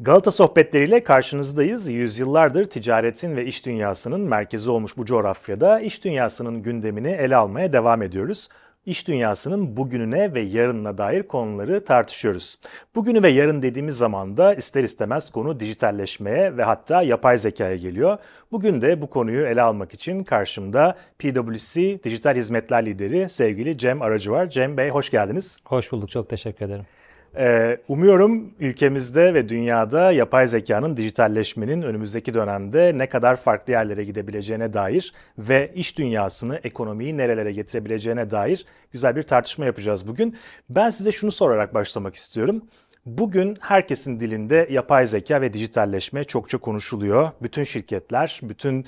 Galata sohbetleriyle karşınızdayız. Yüzyıllardır ticaretin ve iş dünyasının merkezi olmuş bu coğrafyada iş dünyasının gündemini ele almaya devam ediyoruz. İş dünyasının bugününe ve yarınına dair konuları tartışıyoruz. Bugünü ve yarın dediğimiz zaman da ister istemez konu dijitalleşmeye ve hatta yapay zekaya geliyor. Bugün de bu konuyu ele almak için karşımda PwC Dijital Hizmetler Lideri sevgili Cem Aracı var. Cem Bey hoş geldiniz. Hoş bulduk, çok teşekkür ederim. Ee, umuyorum ülkemizde ve dünyada yapay zekanın dijitalleşmenin önümüzdeki dönemde ne kadar farklı yerlere gidebileceğine dair ve iş dünyasını, ekonomiyi nerelere getirebileceğine dair güzel bir tartışma yapacağız bugün. Ben size şunu sorarak başlamak istiyorum. Bugün herkesin dilinde yapay zeka ve dijitalleşme çokça konuşuluyor. Bütün şirketler, bütün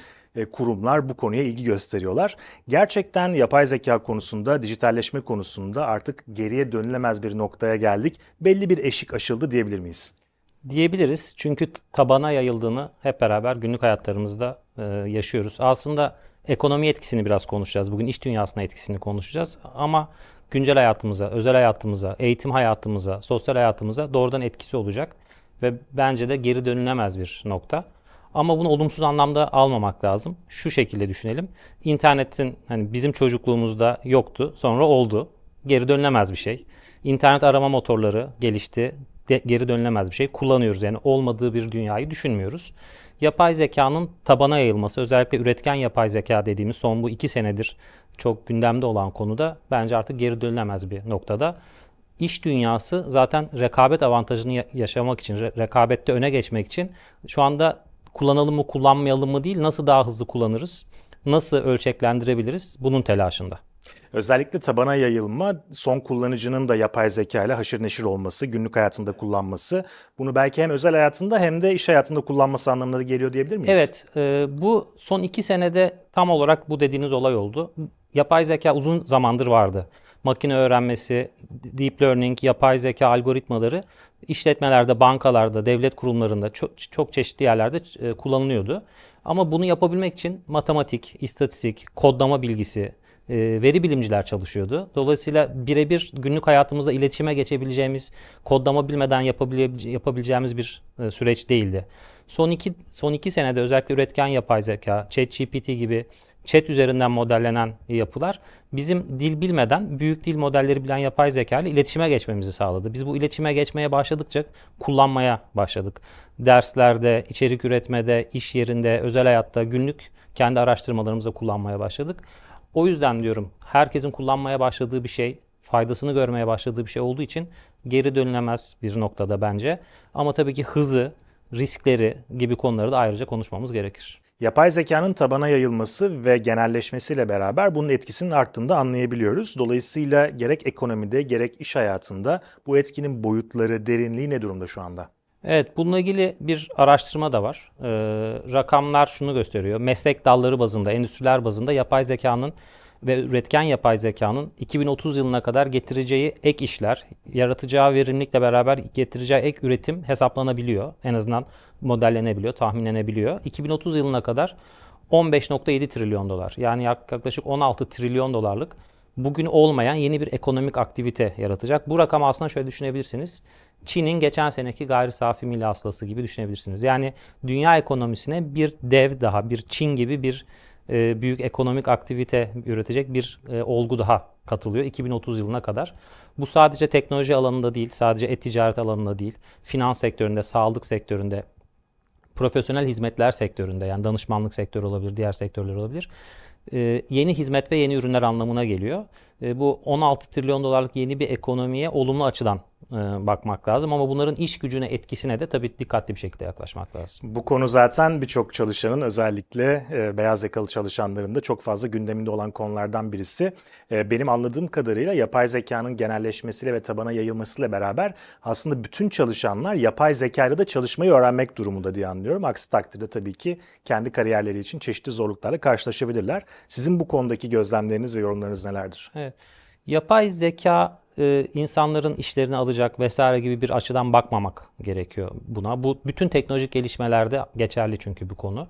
kurumlar bu konuya ilgi gösteriyorlar. Gerçekten yapay zeka konusunda, dijitalleşme konusunda artık geriye dönülemez bir noktaya geldik. Belli bir eşik aşıldı diyebilir miyiz? Diyebiliriz çünkü tabana yayıldığını hep beraber günlük hayatlarımızda e, yaşıyoruz. Aslında ekonomi etkisini biraz konuşacağız. Bugün iş dünyasına etkisini konuşacağız. Ama güncel hayatımıza, özel hayatımıza, eğitim hayatımıza, sosyal hayatımıza doğrudan etkisi olacak. Ve bence de geri dönülemez bir nokta. Ama bunu olumsuz anlamda almamak lazım. Şu şekilde düşünelim. İnternetin hani bizim çocukluğumuzda yoktu, sonra oldu. Geri dönülemez bir şey. İnternet arama motorları gelişti. De, geri dönülemez bir şey. Kullanıyoruz yani olmadığı bir dünyayı düşünmüyoruz. Yapay zekanın tabana yayılması, özellikle üretken yapay zeka dediğimiz son bu iki senedir çok gündemde olan konuda bence artık geri dönülemez bir noktada. İş dünyası zaten rekabet avantajını yaşamak için, rekabette öne geçmek için şu anda kullanalım mı kullanmayalım mı değil nasıl daha hızlı kullanırız, nasıl ölçeklendirebiliriz bunun telaşında. Özellikle tabana yayılma, son kullanıcının da yapay zeka ile haşır neşir olması, günlük hayatında kullanması, bunu belki hem özel hayatında hem de iş hayatında kullanması anlamına da geliyor diyebilir miyiz? Evet, e, bu son iki senede tam olarak bu dediğiniz olay oldu. Yapay zeka uzun zamandır vardı. Makine öğrenmesi, deep learning, yapay zeka algoritmaları işletmelerde, bankalarda, devlet kurumlarında çok, çok çeşitli yerlerde e, kullanılıyordu. Ama bunu yapabilmek için matematik, istatistik, kodlama bilgisi, e, veri bilimciler çalışıyordu. Dolayısıyla birebir günlük hayatımızda iletişime geçebileceğimiz, kodlama bilmeden yapabileceğimiz bir e, süreç değildi. Son iki, son iki senede özellikle üretken yapay zeka, ChatGPT gibi chat üzerinden modellenen yapılar bizim dil bilmeden büyük dil modelleri bilen yapay zeka ile iletişime geçmemizi sağladı. Biz bu iletişime geçmeye başladıkça kullanmaya başladık. Derslerde, içerik üretmede, iş yerinde, özel hayatta, günlük kendi araştırmalarımızda kullanmaya başladık. O yüzden diyorum herkesin kullanmaya başladığı bir şey, faydasını görmeye başladığı bir şey olduğu için geri dönülemez bir noktada bence. Ama tabii ki hızı, riskleri gibi konuları da ayrıca konuşmamız gerekir. Yapay zekanın tabana yayılması ve genelleşmesiyle beraber bunun etkisinin arttığını da anlayabiliyoruz. Dolayısıyla gerek ekonomide gerek iş hayatında bu etkinin boyutları, derinliği ne durumda şu anda? Evet, bununla ilgili bir araştırma da var. Ee, rakamlar şunu gösteriyor. Meslek dalları bazında, endüstriler bazında yapay zekanın ve üretken yapay zekanın 2030 yılına kadar getireceği ek işler, yaratacağı verimlilikle beraber getireceği ek üretim hesaplanabiliyor. En azından modellenebiliyor, tahminlenebiliyor. 2030 yılına kadar 15.7 trilyon dolar yani yaklaşık 16 trilyon dolarlık bugün olmayan yeni bir ekonomik aktivite yaratacak. Bu rakam aslında şöyle düşünebilirsiniz. Çin'in geçen seneki gayri safi milli hasılası gibi düşünebilirsiniz. Yani dünya ekonomisine bir dev daha, bir Çin gibi bir e, büyük ekonomik aktivite üretecek bir e, olgu daha katılıyor 2030 yılına kadar. Bu sadece teknoloji alanında değil, sadece e-ticaret alanında değil, finans sektöründe, sağlık sektöründe, profesyonel hizmetler sektöründe yani danışmanlık sektörü olabilir, diğer sektörler olabilir. E, yeni hizmet ve yeni ürünler anlamına geliyor. bu 16 trilyon dolarlık yeni bir ekonomiye olumlu açıdan bakmak lazım. Ama bunların iş gücüne etkisine de tabii dikkatli bir şekilde yaklaşmak lazım. Bu konu zaten birçok çalışanın özellikle e, beyaz yakalı çalışanların da çok fazla gündeminde olan konulardan birisi. E, benim anladığım kadarıyla yapay zekanın genelleşmesiyle ve tabana yayılmasıyla beraber aslında bütün çalışanlar yapay zekayla da çalışmayı öğrenmek durumunda diye anlıyorum. Aksi takdirde tabii ki kendi kariyerleri için çeşitli zorluklarla karşılaşabilirler. Sizin bu konudaki gözlemleriniz ve yorumlarınız nelerdir? Evet. Yapay zeka e, insanların işlerini alacak vesaire gibi bir açıdan bakmamak gerekiyor buna. Bu bütün teknolojik gelişmelerde geçerli çünkü bu konu.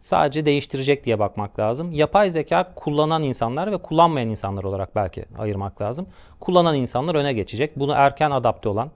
Sadece değiştirecek diye bakmak lazım. Yapay zeka kullanan insanlar ve kullanmayan insanlar olarak belki ayırmak lazım. Kullanan insanlar öne geçecek. Bunu erken adapte olan,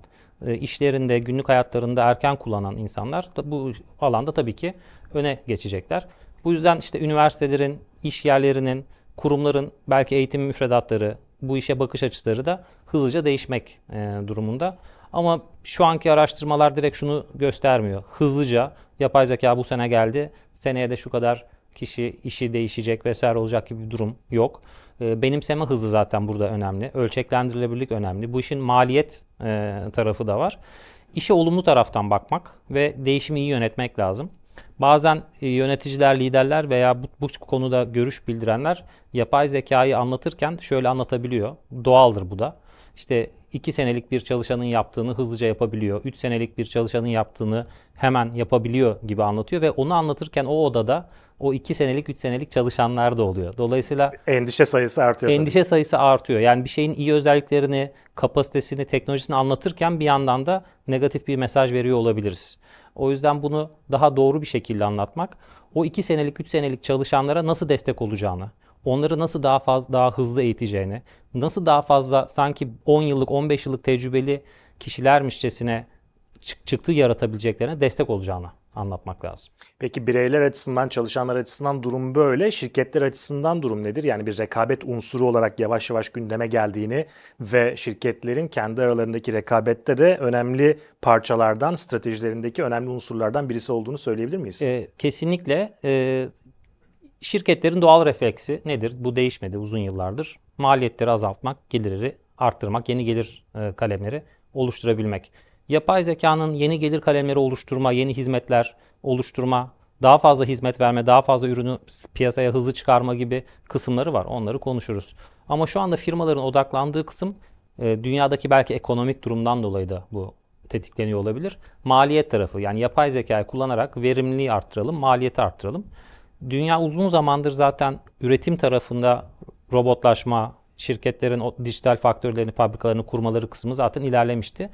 e, işlerinde, günlük hayatlarında erken kullanan insanlar da bu alanda tabii ki öne geçecekler. Bu yüzden işte üniversitelerin, iş yerlerinin, kurumların belki eğitim müfredatları, bu işe bakış açıları da hızlıca değişmek e, durumunda. Ama şu anki araştırmalar direkt şunu göstermiyor. Hızlıca yapay zeka bu sene geldi. Seneye de şu kadar kişi işi değişecek vesaire olacak gibi bir durum yok. E, benimseme hızı zaten burada önemli. Ölçeklendirilebilirlik önemli. Bu işin maliyet e, tarafı da var. İşe olumlu taraftan bakmak ve değişimi iyi yönetmek lazım. Bazen e, yöneticiler, liderler veya bu, bu konuda görüş bildirenler yapay zekayı anlatırken şöyle anlatabiliyor. Doğaldır bu da. İşte 2 senelik bir çalışanın yaptığını hızlıca yapabiliyor. 3 senelik bir çalışanın yaptığını hemen yapabiliyor gibi anlatıyor ve onu anlatırken o odada o 2 senelik 3 senelik çalışanlar da oluyor. Dolayısıyla Endişe sayısı artıyor tabii. endişe sayısı artıyor. Yani bir şeyin iyi özelliklerini, kapasitesini, teknolojisini anlatırken bir yandan da negatif bir mesaj veriyor olabiliriz. O yüzden bunu daha doğru bir şekilde anlatmak, o 2 senelik, 3 senelik çalışanlara nasıl destek olacağını, onları nasıl daha fazla daha hızlı eğiteceğini, nasıl daha fazla sanki 10 yıllık, 15 yıllık tecrübeli kişilermişçesine çık- çıktı yaratabileceklerine destek olacağını anlatmak lazım. Peki bireyler açısından, çalışanlar açısından durum böyle. Şirketler açısından durum nedir? Yani bir rekabet unsuru olarak yavaş yavaş gündeme geldiğini ve şirketlerin kendi aralarındaki rekabette de önemli parçalardan, stratejilerindeki önemli unsurlardan birisi olduğunu söyleyebilir miyiz? Ee, kesinlikle e, şirketlerin doğal refleksi nedir? Bu değişmedi uzun yıllardır. Maliyetleri azaltmak, geliri arttırmak, yeni gelir e, kalemleri oluşturabilmek. Yapay zekanın yeni gelir kalemleri oluşturma, yeni hizmetler oluşturma, daha fazla hizmet verme, daha fazla ürünü piyasaya hızlı çıkarma gibi kısımları var. Onları konuşuruz. Ama şu anda firmaların odaklandığı kısım e, dünyadaki belki ekonomik durumdan dolayı da bu tetikleniyor olabilir. Maliyet tarafı yani yapay zekayı kullanarak verimliliği arttıralım, maliyeti arttıralım. Dünya uzun zamandır zaten üretim tarafında robotlaşma, şirketlerin o dijital faktörlerini, fabrikalarını kurmaları kısmı zaten ilerlemişti.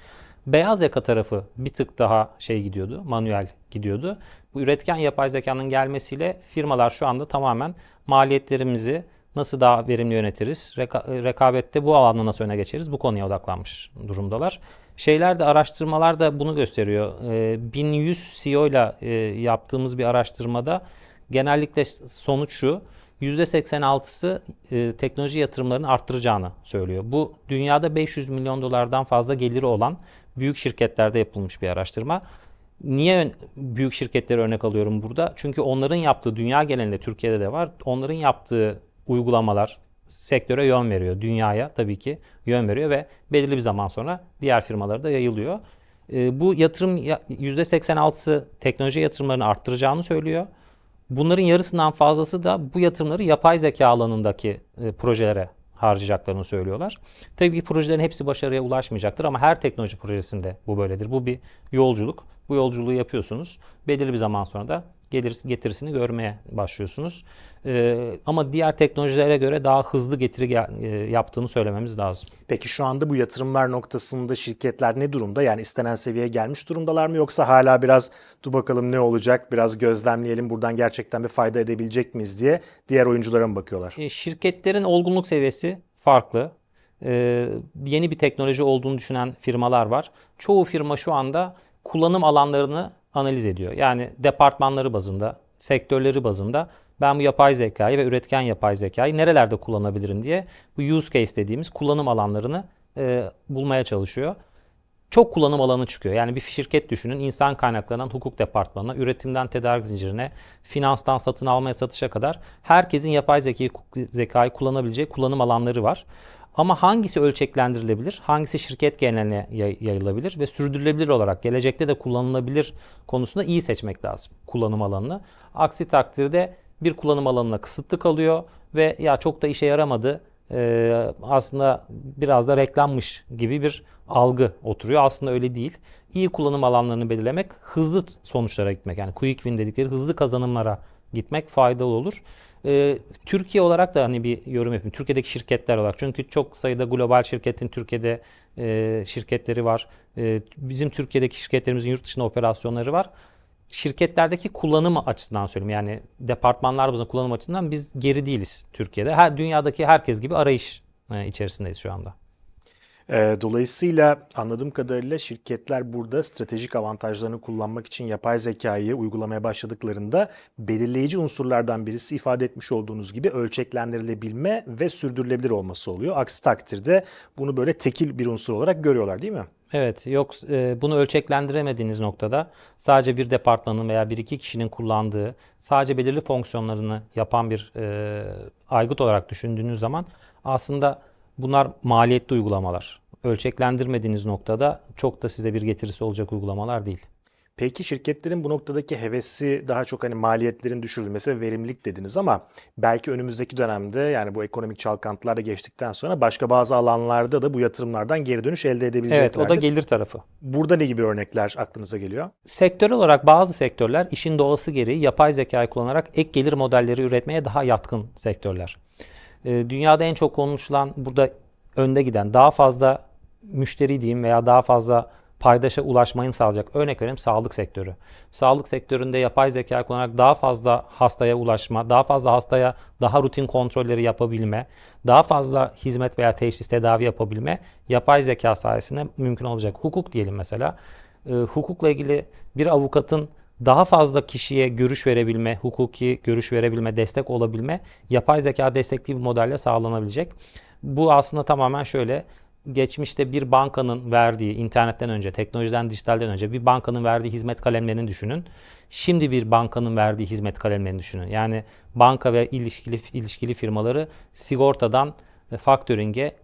Beyaz yaka tarafı bir tık daha şey gidiyordu, manuel gidiyordu. Bu üretken yapay zekanın gelmesiyle firmalar şu anda tamamen maliyetlerimizi nasıl daha verimli yönetiriz, reka- rekabette bu alanda nasıl öne geçeriz bu konuya odaklanmış durumdalar. Şeyler de araştırmalar da bunu gösteriyor. Ee, 1100 CEO ile e, yaptığımız bir araştırmada genellikle sonuç şu. %86'sı e, teknoloji yatırımlarını arttıracağını söylüyor. Bu dünyada 500 milyon dolardan fazla geliri olan büyük şirketlerde yapılmış bir araştırma. Niye büyük şirketleri örnek alıyorum burada? Çünkü onların yaptığı dünya genelinde Türkiye'de de var. Onların yaptığı uygulamalar sektöre yön veriyor. Dünyaya tabii ki yön veriyor ve belirli bir zaman sonra diğer firmalara da yayılıyor. E, bu yatırım ya- %86'sı teknoloji yatırımlarını arttıracağını söylüyor. Bunların yarısından fazlası da bu yatırımları yapay zeka alanındaki e, projelere harcayacaklarını söylüyorlar. Tabii ki projelerin hepsi başarıya ulaşmayacaktır ama her teknoloji projesinde bu böyledir. Bu bir yolculuk. Bu yolculuğu yapıyorsunuz. Belirli bir zaman sonra da gelir, getirisini görmeye başlıyorsunuz. Ee, ama diğer teknolojilere göre daha hızlı getiri e, yaptığını söylememiz lazım. Peki şu anda bu yatırımlar noktasında şirketler ne durumda? Yani istenen seviyeye gelmiş durumdalar mı yoksa hala biraz dur bakalım ne olacak, biraz gözlemleyelim buradan gerçekten bir fayda edebilecek miyiz diye diğer oyunculara mı bakıyorlar? E, şirketlerin olgunluk seviyesi farklı. E, yeni bir teknoloji olduğunu düşünen firmalar var. Çoğu firma şu anda kullanım alanlarını analiz ediyor. Yani departmanları bazında, sektörleri bazında ben bu yapay zekayı ve üretken yapay zekayı nerelerde kullanabilirim diye bu use case dediğimiz kullanım alanlarını e, bulmaya çalışıyor çok kullanım alanı çıkıyor. Yani bir şirket düşünün insan kaynaklarından hukuk departmanına, üretimden tedarik zincirine, finanstan satın almaya satışa kadar herkesin yapay zekayı, zekayı kullanabileceği kullanım alanları var. Ama hangisi ölçeklendirilebilir, hangisi şirket geneline yay- yayılabilir ve sürdürülebilir olarak gelecekte de kullanılabilir konusunda iyi seçmek lazım kullanım alanını. Aksi takdirde bir kullanım alanına kısıtlı kalıyor ve ya çok da işe yaramadı e, aslında biraz da reklammış gibi bir algı oturuyor. Aslında öyle değil. İyi kullanım alanlarını belirlemek, hızlı sonuçlara gitmek yani quick win dedikleri hızlı kazanımlara gitmek faydalı olur. E, Türkiye olarak da hani bir yorum yapayım. Türkiye'deki şirketler olarak çünkü çok sayıda global şirketin Türkiye'de e, şirketleri var. E, bizim Türkiye'deki şirketlerimizin yurt dışında operasyonları var şirketlerdeki kullanım açısından söyleyeyim. Yani departmanlar bazında kullanım açısından biz geri değiliz Türkiye'de. Her dünyadaki herkes gibi arayış e, içerisindeyiz şu anda. Ee, Dolayısıyla anladığım kadarıyla şirketler burada stratejik avantajlarını kullanmak için yapay zekayı uygulamaya başladıklarında belirleyici unsurlardan birisi ifade etmiş olduğunuz gibi ölçeklendirilebilme ve sürdürülebilir olması oluyor. Aksi takdirde bunu böyle tekil bir unsur olarak görüyorlar değil mi? Evet, yok e, bunu ölçeklendiremediğiniz noktada sadece bir departmanın veya bir iki kişinin kullandığı, sadece belirli fonksiyonlarını yapan bir e, aygıt olarak düşündüğünüz zaman aslında bunlar maliyetli uygulamalar. Ölçeklendirmediğiniz noktada çok da size bir getirisi olacak uygulamalar değil. Peki şirketlerin bu noktadaki hevesi daha çok hani maliyetlerin düşürülmesi ve verimlilik dediniz ama belki önümüzdeki dönemde yani bu ekonomik çalkantılar da geçtikten sonra başka bazı alanlarda da bu yatırımlardan geri dönüş elde Evet, edebileceklerdir. o da gelir tarafı. Burada ne gibi örnekler aklınıza geliyor? Sektörel olarak bazı sektörler işin doğası gereği yapay zekayı kullanarak ek gelir modelleri üretmeye daha yatkın sektörler. Ee, Dünyada en çok konuşulan burada önde giden daha fazla müşteri diyeyim veya daha fazla paydaşa ulaşmayı sağlayacak. Örnek vereyim sağlık sektörü. Sağlık sektöründe yapay zeka kullanarak daha fazla hastaya ulaşma, daha fazla hastaya daha rutin kontrolleri yapabilme, daha fazla hizmet veya teşhis tedavi yapabilme yapay zeka sayesinde mümkün olacak. Hukuk diyelim mesela. Ee, hukukla ilgili bir avukatın daha fazla kişiye görüş verebilme, hukuki görüş verebilme, destek olabilme yapay zeka destekli bir modelle sağlanabilecek. Bu aslında tamamen şöyle geçmişte bir bankanın verdiği internetten önce, teknolojiden, dijitalden önce bir bankanın verdiği hizmet kalemlerini düşünün. Şimdi bir bankanın verdiği hizmet kalemlerini düşünün. Yani banka ve ilişkili ilişkili firmaları sigortadan e, factoring'e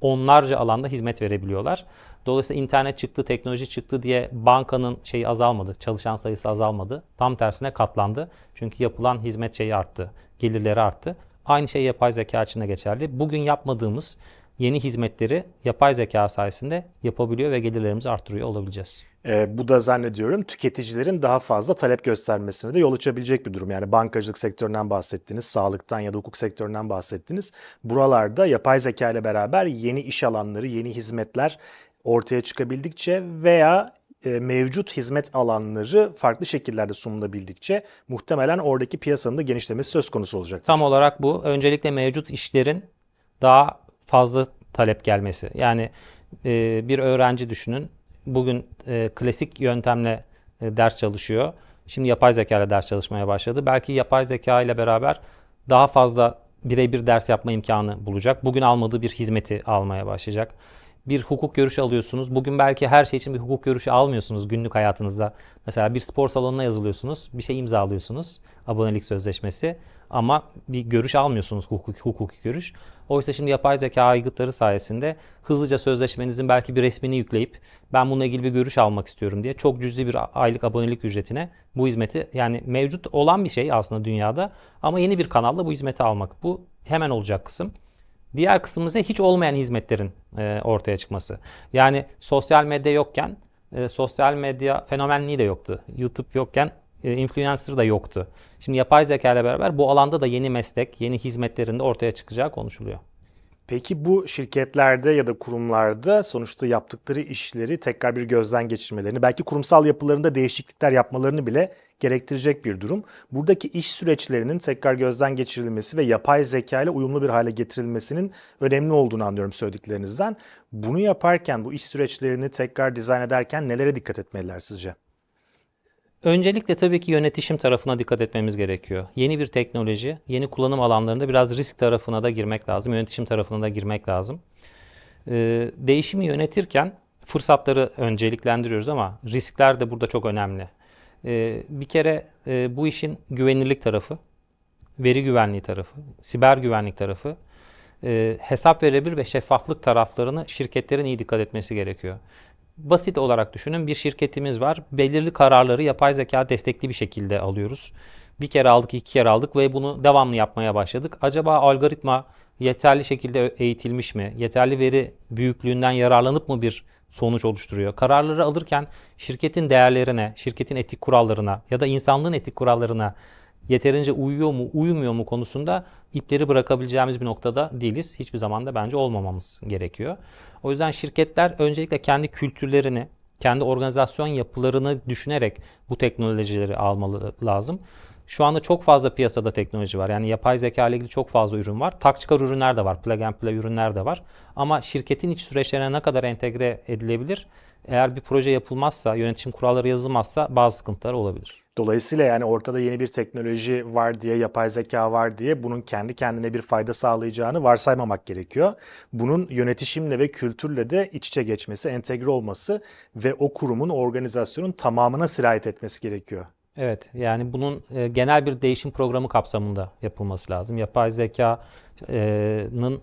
onlarca alanda hizmet verebiliyorlar. Dolayısıyla internet çıktı, teknoloji çıktı diye bankanın şeyi azalmadı, çalışan sayısı azalmadı. Tam tersine katlandı. Çünkü yapılan hizmet şeyi arttı, gelirleri arttı. Aynı şey yapay zeka için de geçerli. Bugün yapmadığımız yeni hizmetleri yapay zeka sayesinde yapabiliyor ve gelirlerimizi arttırıyor olabileceğiz. Ee, bu da zannediyorum tüketicilerin daha fazla talep göstermesine de yol açabilecek bir durum. Yani bankacılık sektöründen bahsettiniz, sağlıktan ya da hukuk sektöründen bahsettiniz. Buralarda yapay zeka ile beraber yeni iş alanları, yeni hizmetler ortaya çıkabildikçe veya e, mevcut hizmet alanları farklı şekillerde sunulabildikçe muhtemelen oradaki piyasanın da genişlemesi söz konusu olacaktır. Tam olarak bu. Öncelikle mevcut işlerin daha fazla talep gelmesi. Yani e, bir öğrenci düşünün. Bugün e, klasik yöntemle e, ders çalışıyor. Şimdi yapay zeka ile ders çalışmaya başladı. Belki yapay zeka ile beraber daha fazla birebir ders yapma imkanı bulacak. Bugün almadığı bir hizmeti almaya başlayacak. Bir hukuk görüşü alıyorsunuz. Bugün belki her şey için bir hukuk görüşü almıyorsunuz günlük hayatınızda. Mesela bir spor salonuna yazılıyorsunuz. Bir şey imzalıyorsunuz. Abonelik sözleşmesi. Ama bir görüş almıyorsunuz hukuki, hukuki görüş. Oysa şimdi yapay zeka aygıtları sayesinde hızlıca sözleşmenizin belki bir resmini yükleyip ben bununla ilgili bir görüş almak istiyorum diye çok cüzi bir aylık abonelik ücretine bu hizmeti yani mevcut olan bir şey aslında dünyada ama yeni bir kanalla bu hizmeti almak. Bu hemen olacak kısım. Diğer kısmı ise hiç olmayan hizmetlerin e, ortaya çıkması. Yani sosyal medya yokken e, sosyal medya fenomenliği de yoktu. YouTube yokken e, influencer da yoktu. Şimdi yapay zeka ile beraber bu alanda da yeni meslek, yeni hizmetlerin de ortaya çıkacağı konuşuluyor. Peki bu şirketlerde ya da kurumlarda sonuçta yaptıkları işleri tekrar bir gözden geçirmelerini, belki kurumsal yapılarında değişiklikler yapmalarını bile gerektirecek bir durum. Buradaki iş süreçlerinin tekrar gözden geçirilmesi ve yapay zeka ile uyumlu bir hale getirilmesinin önemli olduğunu anlıyorum söylediklerinizden. Bunu yaparken bu iş süreçlerini tekrar dizayn ederken nelere dikkat etmeliler sizce? Öncelikle tabii ki yönetişim tarafına dikkat etmemiz gerekiyor. Yeni bir teknoloji, yeni kullanım alanlarında biraz risk tarafına da girmek lazım, yönetişim tarafına da girmek lazım. Ee, değişimi yönetirken fırsatları önceliklendiriyoruz ama riskler de burada çok önemli. Ee, bir kere e, bu işin güvenilirlik tarafı, veri güvenliği tarafı, siber güvenlik tarafı, e, hesap verebilir ve şeffaflık taraflarını şirketlerin iyi dikkat etmesi gerekiyor. Basit olarak düşünün bir şirketimiz var. Belirli kararları yapay zeka destekli bir şekilde alıyoruz. Bir kere aldık, iki kere aldık ve bunu devamlı yapmaya başladık. Acaba algoritma yeterli şekilde eğitilmiş mi? Yeterli veri büyüklüğünden yararlanıp mı bir sonuç oluşturuyor? Kararları alırken şirketin değerlerine, şirketin etik kurallarına ya da insanlığın etik kurallarına yeterince uyuyor mu, uymuyor mu konusunda ipleri bırakabileceğimiz bir noktada değiliz. Hiçbir zaman da bence olmamamız gerekiyor. O yüzden şirketler öncelikle kendi kültürlerini, kendi organizasyon yapılarını düşünerek bu teknolojileri almalı lazım. Şu anda çok fazla piyasada teknoloji var. Yani yapay zeka ile ilgili çok fazla ürün var. Tak çıkar ürünler de var. Plug and play ürünler de var. Ama şirketin iç süreçlerine ne kadar entegre edilebilir? Eğer bir proje yapılmazsa, yönetim kuralları yazılmazsa bazı sıkıntılar olabilir. Dolayısıyla yani ortada yeni bir teknoloji var diye, yapay zeka var diye bunun kendi kendine bir fayda sağlayacağını varsaymamak gerekiyor. Bunun yönetişimle ve kültürle de iç içe geçmesi, entegre olması ve o kurumun, organizasyonun tamamına sirayet etmesi gerekiyor. Evet, yani bunun e, genel bir değişim programı kapsamında yapılması lazım. Yapay zekanın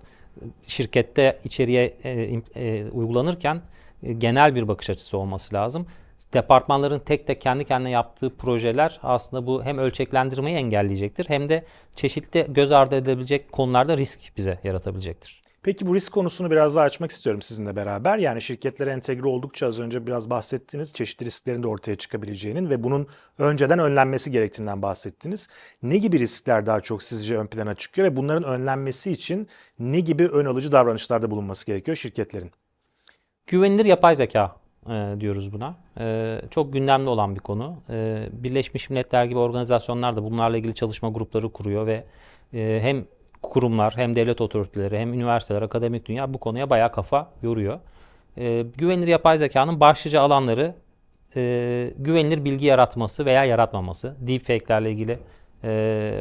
şirkette içeriye e, e, uygulanırken e, genel bir bakış açısı olması lazım. Departmanların tek tek kendi kendine yaptığı projeler aslında bu hem ölçeklendirmeyi engelleyecektir hem de çeşitli göz ardı edilebilecek konularda risk bize yaratabilecektir. Peki bu risk konusunu biraz daha açmak istiyorum sizinle beraber. Yani şirketlere entegre oldukça az önce biraz bahsettiniz. Çeşitli risklerin de ortaya çıkabileceğinin ve bunun önceden önlenmesi gerektiğinden bahsettiniz. Ne gibi riskler daha çok sizce ön plana çıkıyor ve bunların önlenmesi için ne gibi ön alıcı davranışlarda bulunması gerekiyor şirketlerin? Güvenilir yapay zeka e, diyoruz buna. E, çok gündemde olan bir konu. E, Birleşmiş Milletler gibi organizasyonlar da bunlarla ilgili çalışma grupları kuruyor ve hem kurumlar hem devlet otoriteleri hem üniversiteler, akademik dünya bu konuya bayağı kafa yoruyor. E, güvenilir yapay zekanın başlıca alanları e, güvenilir bilgi yaratması veya yaratmaması. Deepfake'lerle ilgili e,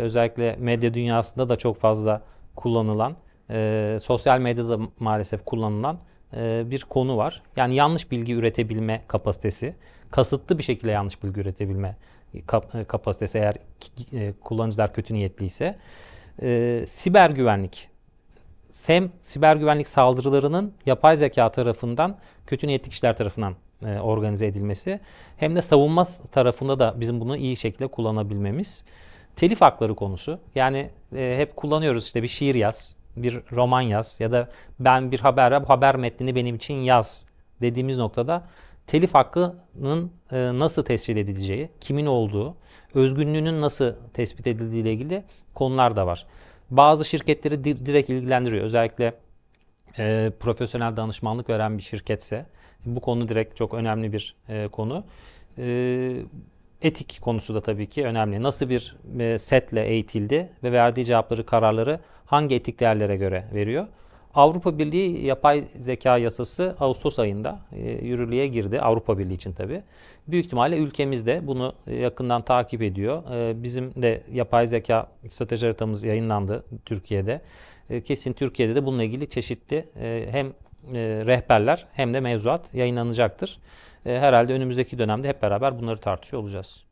özellikle medya dünyasında da çok fazla kullanılan, e, sosyal medyada da maalesef kullanılan e, bir konu var. Yani yanlış bilgi üretebilme kapasitesi, kasıtlı bir şekilde yanlış bilgi üretebilme e, kapasitesi eğer e, kullanıcılar kötü niyetliyse. E, siber güvenlik hem siber güvenlik saldırılarının yapay zeka tarafından kötü niyetli kişiler tarafından e, organize edilmesi hem de savunma tarafında da bizim bunu iyi şekilde kullanabilmemiz. Telif hakları konusu. Yani e, hep kullanıyoruz işte bir şiir yaz, bir roman yaz ya da ben bir haber bu haber metnini benim için yaz dediğimiz noktada telif hakkının e, nasıl tescil edileceği, kimin olduğu, özgünlüğünün nasıl tespit edildiği ile ilgili konular da var. Bazı şirketleri di- direkt ilgilendiriyor. Özellikle e, profesyonel danışmanlık veren bir şirketse bu konu direkt çok önemli bir e, konu. E, etik konusu da tabii ki önemli. Nasıl bir e, setle eğitildi ve verdiği cevapları, kararları hangi etik değerlere göre veriyor? Avrupa Birliği yapay zeka yasası Ağustos ayında e, yürürlüğe girdi. Avrupa Birliği için tabii. Büyük ihtimalle ülkemizde bunu yakından takip ediyor. E, bizim de yapay zeka strateji haritamız yayınlandı Türkiye'de. E, kesin Türkiye'de de bununla ilgili çeşitli e, hem e, rehberler hem de mevzuat yayınlanacaktır. E, herhalde önümüzdeki dönemde hep beraber bunları tartışıyor olacağız.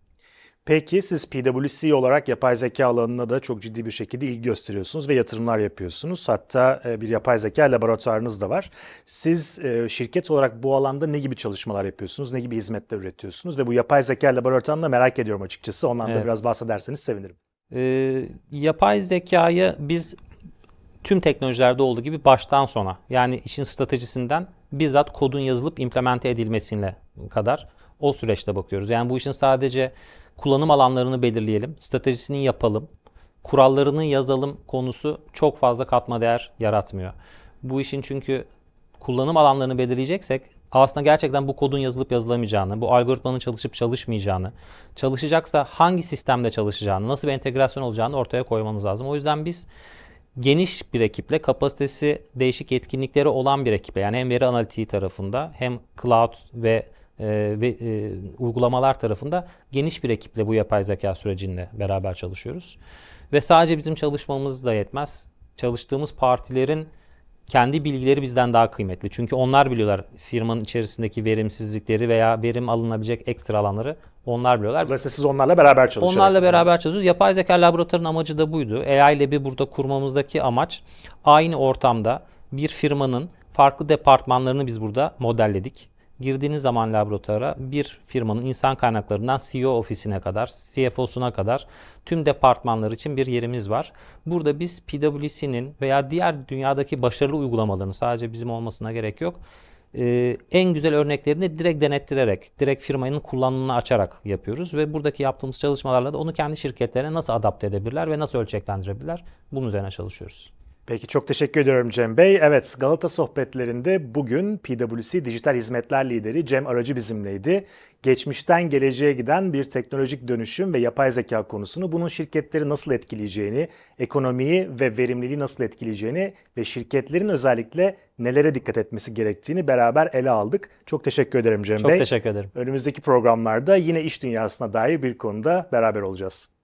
Peki siz PwC olarak yapay zeka alanına da çok ciddi bir şekilde ilgi gösteriyorsunuz ve yatırımlar yapıyorsunuz. Hatta e, bir yapay zeka laboratuvarınız da var. Siz e, şirket olarak bu alanda ne gibi çalışmalar yapıyorsunuz, ne gibi hizmetler üretiyorsunuz ve bu yapay zeka laboratuvarını da merak ediyorum açıkçası. Ondan da Evet. biraz bahsederseniz sevinirim. Ee, yapay zekayı biz tüm teknolojilerde olduğu gibi baştan sona yani işin stratejisinden bizzat kodun yazılıp implemente edilmesine kadar o süreçte bakıyoruz. Yani bu işin sadece kullanım alanlarını belirleyelim, stratejisini yapalım, kurallarını yazalım konusu çok fazla katma değer yaratmıyor. Bu işin çünkü kullanım alanlarını belirleyeceksek aslında gerçekten bu kodun yazılıp yazılamayacağını, bu algoritmanın çalışıp çalışmayacağını, çalışacaksa hangi sistemde çalışacağını, nasıl bir entegrasyon olacağını ortaya koymamız lazım. O yüzden biz geniş bir ekiple, kapasitesi değişik yetkinlikleri olan bir ekiple yani hem veri analitiği tarafında hem cloud ve e, ve e, uygulamalar tarafında geniş bir ekiple bu yapay zeka sürecinde beraber çalışıyoruz. Ve sadece bizim çalışmamız da yetmez. Çalıştığımız partilerin kendi bilgileri bizden daha kıymetli. Çünkü onlar biliyorlar firmanın içerisindeki verimsizlikleri veya verim alınabilecek ekstra alanları onlar biliyorlar. Dolayısıyla siz onlarla beraber çalışarak. Onlarla beraber çalışıyoruz. Yapay zeka laboratuvarının amacı da buydu. AI Lab'i burada kurmamızdaki amaç aynı ortamda bir firmanın farklı departmanlarını biz burada modelledik. Girdiğiniz zaman laboratuvara bir firmanın insan kaynaklarından CEO ofisine kadar, CFO'suna kadar tüm departmanlar için bir yerimiz var. Burada biz PwC'nin veya diğer dünyadaki başarılı uygulamalarını sadece bizim olmasına gerek yok e, en güzel örneklerini direkt denettirerek, direkt firmanın kullanımını açarak yapıyoruz ve buradaki yaptığımız çalışmalarla da onu kendi şirketlerine nasıl adapte edebilirler ve nasıl ölçeklendirebilirler bunun üzerine çalışıyoruz. Peki çok teşekkür ediyorum Cem Bey. Evet Galata sohbetlerinde bugün PwC Dijital Hizmetler Lideri Cem Aracı bizimleydi. Geçmişten geleceğe giden bir teknolojik dönüşüm ve yapay zeka konusunu bunun şirketleri nasıl etkileyeceğini, ekonomiyi ve verimliliği nasıl etkileyeceğini ve şirketlerin özellikle nelere dikkat etmesi gerektiğini beraber ele aldık. Çok teşekkür ederim Cem Çok Bey. teşekkür ederim. Önümüzdeki programlarda yine iş dünyasına dair bir konuda beraber olacağız.